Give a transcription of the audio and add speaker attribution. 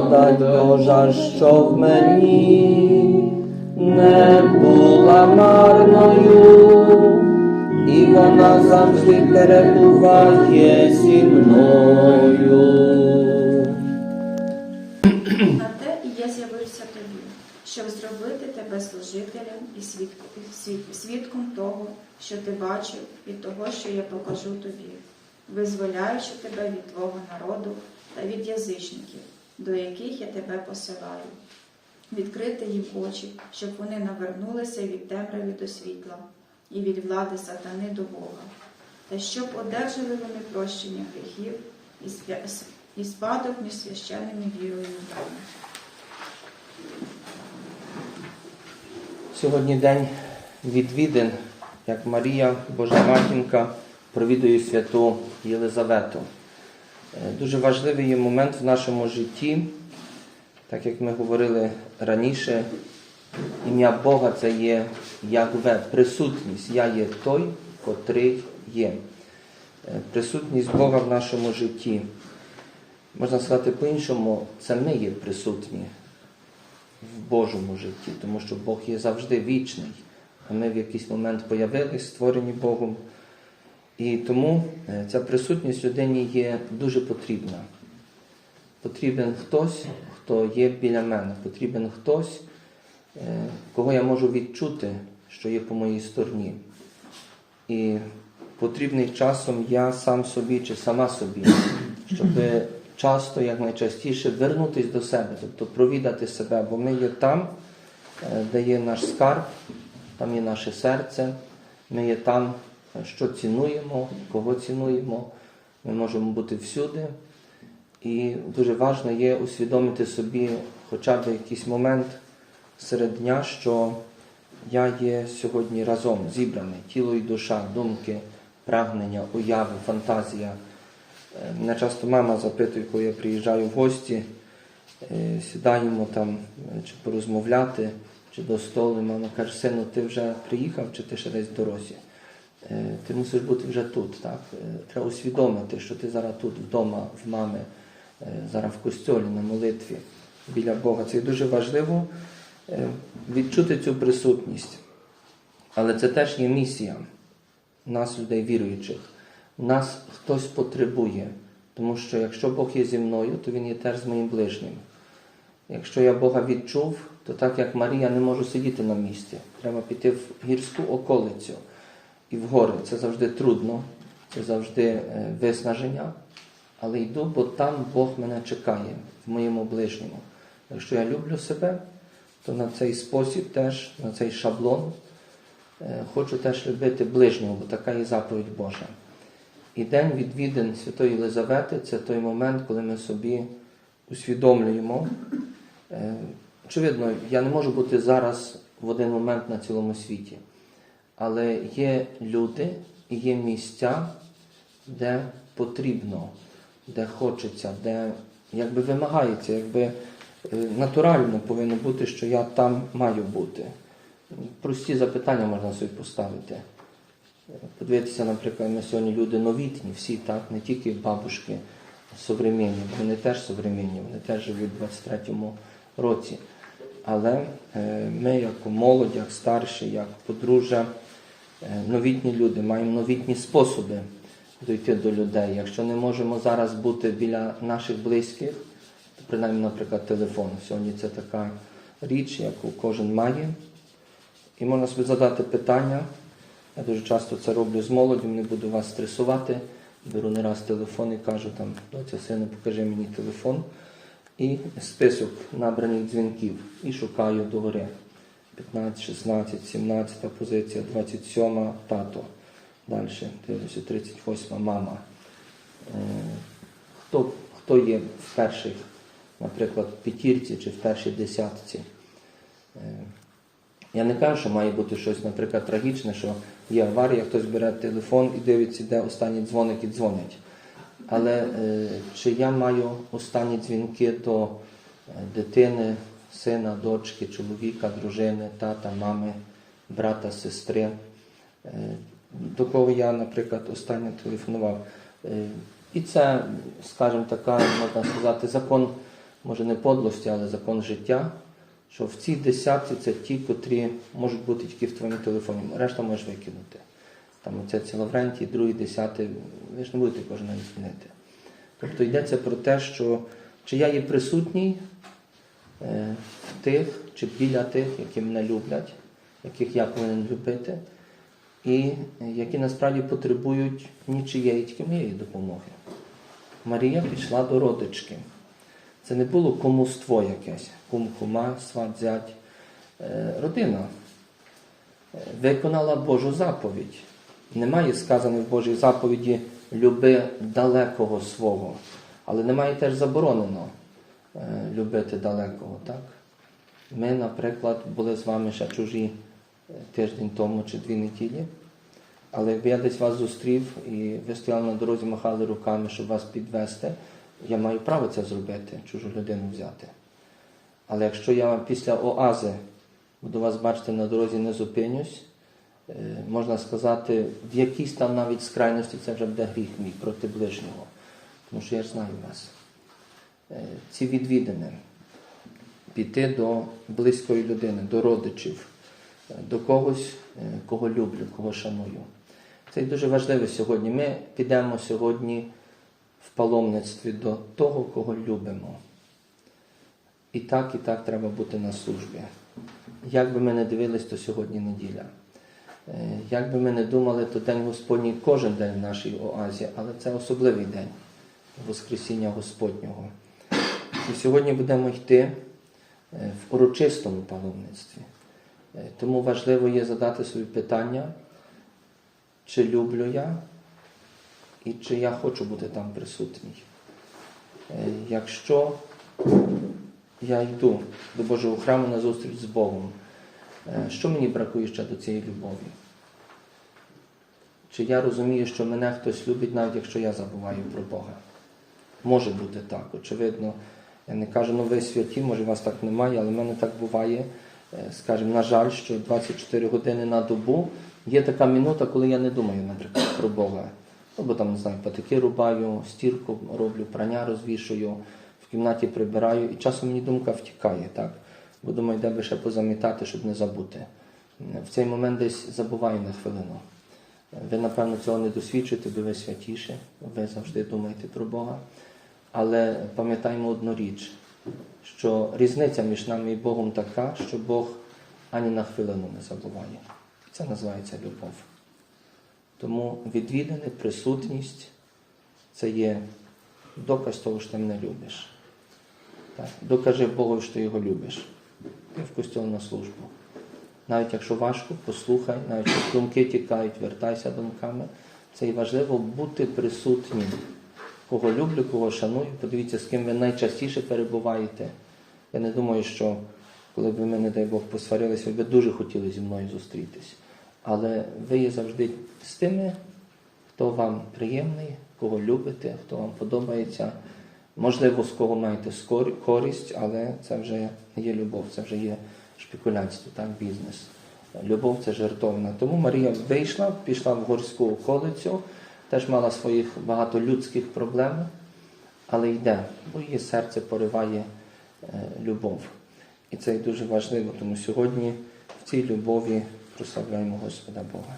Speaker 1: благодать Божа, що в мені не була марною, і вона завжди перебуває зі мною.
Speaker 2: На те і я з'явився тобі, щоб зробити тебе служителем і свідком, і свід- свідком того, що ти бачив, і того, що я покажу тобі, визволяючи тебе від твого народу та від язичників, до яких я тебе посилаю, відкрити їм очі, щоб вони навернулися від темряви до світла і від влади сатани до Бога, та щоб одержали вони прощення гріхів і спадок між священними вірою правом.
Speaker 1: Сьогодні день відвідин, як Марія, Божа Матінка, провідує святу Єлизавету. Е, Дуже важливий є момент в нашому житті, так як ми говорили раніше, ім'я Бога це є Ягве, присутність. Я є той, котрий є. Е, Присутність Бога в нашому житті. Можна сказати по-іншому, це ми є присутні в Божому житті, тому що Бог є завжди вічний, а ми в якийсь момент появились, створені Богом. І тому е, ця присутність людині є дуже потрібна. Потрібен хтось, хто є біля мене, потрібен хтось, е, кого я можу відчути, що є по моїй стороні. І потрібний часом я сам собі чи сама собі, щоб часто, як найчастіше, вернутися до себе, тобто провідати себе, бо ми є там, е, де є наш скарб, там є наше серце, ми є там, що цінуємо, кого цінуємо, ми можемо бути всюди. І дуже важливо є усвідомити собі хоча б якийсь момент серед дня, що я є сьогодні разом зібраний, тіло і душа, думки, прагнення, уяви, фантазія. Е, Мене часто мама запитує, коли я приїжджаю в гості, е, сідаємо там е, чи порозмовляти, чи до столу. Мама каже, сину, ти вже приїхав, чи ти ще десь в дорозі? Е, Ти мусиш бути вже тут. Так? Е, Треба усвідомити, що ти зараз тут вдома, в мами, е, зараз в костьолі, на молитві біля Бога. Це дуже важливо відчути цю присутність. Але це теж є місія нас, людей віруючих. Нас хтось потребує, тому що якщо Бог є зі мною, то Він є теж з моїм ближнім. Якщо я Бога відчув, то так як Марія не можу сидіти на місці. Треба піти в гірську околицю і в гори. Це завжди трудно, це завжди е, виснаження. Але йду, бо там Бог мене чекає в моєму ближньому. Якщо я люблю себе, то на цей спосіб теж, на цей шаблон е, хочу теж любити ближнього, бо така є заповідь Божа. І день відвідин Святої Єлизавети це той момент, коли ми собі усвідомлюємо. Е, Очевидно, я не можу бути зараз в один момент на цілому світі. Але є люди є місця, де потрібно, де хочеться, де якби вимагається, якби е, натурально повинно бути, що я там маю бути. Прості запитання можна собі поставити. Подивитися, наприклад, на сьогодні люди новітні, всі, так, не тільки бабушки современні, вони теж современні, вони теж живуть в 23-му році. Але е, ми, як молодь, як старші, як подружжя, е, новітні люди, маємо новітні способи дойти до людей. Якщо не можемо зараз бути біля наших близьких, то принаймні, наприклад, телефон. Сьогодні це така річ, яку кожен має. І можна собі задати питання. Я дуже часто це роблю з молоддю, не буду вас стресувати. Беру не раз телефон і кажу там, доця сину, покажи мені телефон. І список набраних дзвінків. І шукаю догори. 15, 16, 17 позиція, 27 тато. Далі, дивлюся, 38 мама. Е, Хто, хто є в перших, наприклад, п'ятірці чи в першій десятці? Е, я не кажу, що має бути щось, наприклад, трагічне, що є аварія, хтось бере телефон і дивиться, де останні дзвоники дзвонять. Але е, чи я маю останні дзвінки до дитини, сина, дочки, чоловіка, дружини, тата, мами, брата, сестри? Е, до кого я, наприклад, останнє телефонував? Е, і це, скажімо така, можна сказати, закон може не подлості, але закон життя, що в цій десятці це ті, котрі можуть бути тільки в твоєму телефоні, решта можеш викинути. Там оце Лаврентій, другий, десятий, ви ж не будете день змінити. Тобто йдеться про те, що чи я є присутній в тих, чи біля тих, які мене люблять, яких я повинен любити, і е, які насправді потребують нічиєї, тільки моєї допомоги. Марія пішла до родички. Це не було комуство якесь, кум, кума, сват, зять. Е, Родина е, виконала Божу заповідь. Немає сказано в Божій заповіді люби далекого свого, але немає теж заборонено е, любити далекого. Так? Ми, наприклад, були з вами ще чужі е, тиждень тому чи дві неділі. Але якби я десь вас зустрів і ви стояли на дорозі, махали руками, щоб вас підвести, я маю право це зробити, чужу людину взяти. Але якщо я після оази буду вас бачити на дорозі, не зупинюсь, е, можна сказати, в якійсь там навіть скрайності це вже буде гріх мій проти ближнього. Тому що я знаю вас. Е, Ці відвідини, піти до близької людини, до родичів, е, до когось, е, кого люблю, кого шаную. Це дуже важливо сьогодні. Ми підемо сьогодні в паломництві до того, кого любимо. І так, і так треба бути на службі. Як би ми не дивились, то сьогодні неділя. Як би ми не думали, то День Господній кожен день в нашій оазі, але це особливий день Воскресіння Господнього. І сьогодні будемо йти е, в урочистому паломництві. Е, Тому важливо є задати собі питання, чи люблю я і чи я хочу бути там присутній. Е, Якщо я йду до Божого храму на зустріч з Богом, що мені бракує ще до цієї любові? Чи я розумію, що мене хтось любить, навіть якщо я забуваю про Бога? Може бути так, очевидно. Я не кажу, ну ви святі, може у вас так немає, але в мене так буває. Е, Скажімо, на жаль, що 24 години на добу є така минута, коли я не думаю, наприклад, про Бога. Ну, бо там, не знаю, патики рубаю, стірку роблю, прання розвішую, в кімнаті прибираю, і часом мені думка втікає, так? Бо думаю, де би ще позамітати, щоб не забути. В цей момент десь забуваю на хвилину. Ви, напевно, цього не досвідчуєте, бо ви святіші, ви завжди думаєте про Бога. Але пам'ятаємо одну річ, що різниця між нами і Богом така, що Бог ані на хвилину не забуває. Це називається любов. Тому відвідини, присутність це є доказ того, що ти мене любиш. Так? Докажи Богу, що ти його любиш. Ти в костюм на службу. Навіть якщо важко, послухай, навіть якщо думки тікають, вертайся думками. Це і важливо бути присутнім. Кого люблю, кого шаную. Подивіться, з ким ви найчастіше перебуваєте. Я не думаю, що коли б ви мене, дай Бог, посварилися, ви б дуже хотіли зі мною зустрітись. Але ви є завжди з тими, хто вам приємний, кого любите, хто вам подобається. Можливо, з кого маєте користь, але це вже є любов, це вже є шпекуляція, так, бізнес. Любов це жертовна. Тому Марія вийшла, пішла в горську околицю, теж мала своїх багато людських проблем, але йде, бо її серце пориває е, любов. І це дуже важливо, тому сьогодні в цій любові прославляємо Господа Бога.